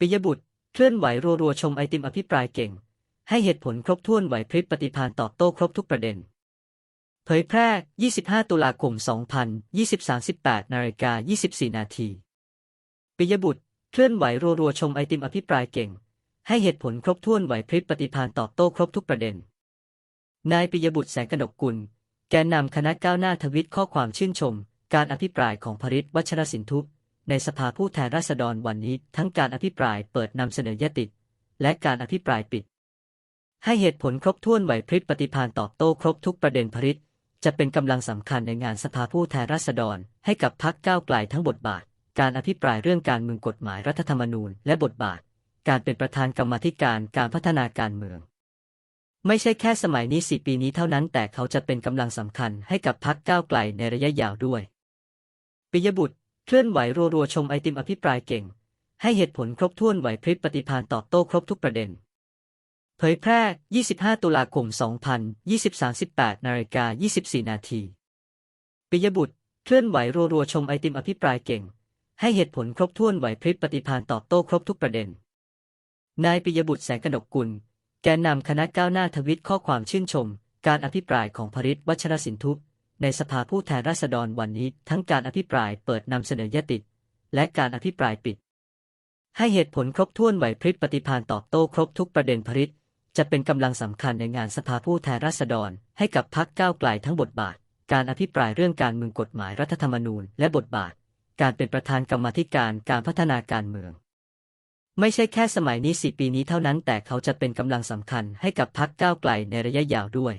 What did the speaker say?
ปิยบุตร เคลื่อนไหวรัวๆชมไอติมอภิปรายเก่ง ให้เหตุผลครบถ้วนไหวพริบปฏิภาณตอบโต้ครบทุกประเด็น เผยแพร่ 25 ตุลาคม 2023นาฬิกา24 นาทีปิยบุตร เคลื่อนไหวรัวๆชมไอติมอภิปรายเก่ง ให้เหตุผลครบถ้วนไหวพริบปฏิภาณตอบโต้ครบทุกประเด็น นายปิยบุตรแสงกนกกุล แกนนำคณะก้าวหน้าทวิตข้อความชื่นชม การอภิปรายของพริตวัชรสินทุ ในสภาผู้แทนราษฎรวันนี้ทั้งการอภิปรายเปิดนำเสนอยติ และการอภิปรายปิด ให้เหตุผลครบถ้วนไหวพริบปฏิภาณตอบโต้ครบทุกประเด็นพริตจะเป็นกำลังสำคัญในงานสภาผู้แทนราษฎร ให้กับพักก้าวไกลทั้งบทบาท การอภิปรายเรื่องการเมืองกฎหมายรัฐธรรมนูญ และบทบาท การเป็นประธานกรรมธิการการพัฒนาการเมือง ไม่ใช่แค่สมัยนี้สี่ปีนี้เท่านั้น แต่เขาจะเป็นกำลังสำคัญให้กับพักก้าวไกลในระยะยาวด้วย ปิยบุตร เคลื่อนไหวรัวๆชมไอติมอภิปรายเก่ง ให้เหตุผลครบถ้วนไหวพริบปฏิภาณตอบโต้ครบทุกประเด็น เผยแพร่ 25 ตุลาคม 2023นาฬิกา24 นาทีปิยบุตร เคลื่อนไหวรัวๆชมไอติมอภิปรายเก่ง ให้เหตุผลครบถ้วนไหวพริบปฏิภาณตอบโต้ครบทุกประเด็น นายปิยบุตรแสงกนกกุล แกนนำคณะก้าวหน้าทวิตข้อความชื่นชม การอภิปรายของพริตวัชรสินทุ ในสภาผู้แทนราษฎรวันนี้ทั้งการอภิปรายเปิดนำเสนอยติ และการอภิปรายปิด ให้เหตุผลครบถ้วนไหวพริบปฏิภาณตอบโต้ครบทุกประเด็นพริตจะเป็นกำลังสำคัญในงานสภาผู้แทนราษฎร ให้กับพักก้าวไกลทั้งบทบาท การอภิปรายเรื่องการเมืองกฎหมายรัฐธรรมนูญ และบทบาท การเป็นประธานกรรมธิการการพัฒนาการเมือง ไม่ใช่แค่สมัยนี้สี่ปีนี้เท่านั้นแต่เขาจะเป็นกำลังสำคัญให้กับพักก้าวไกลในระยะยาวด้วย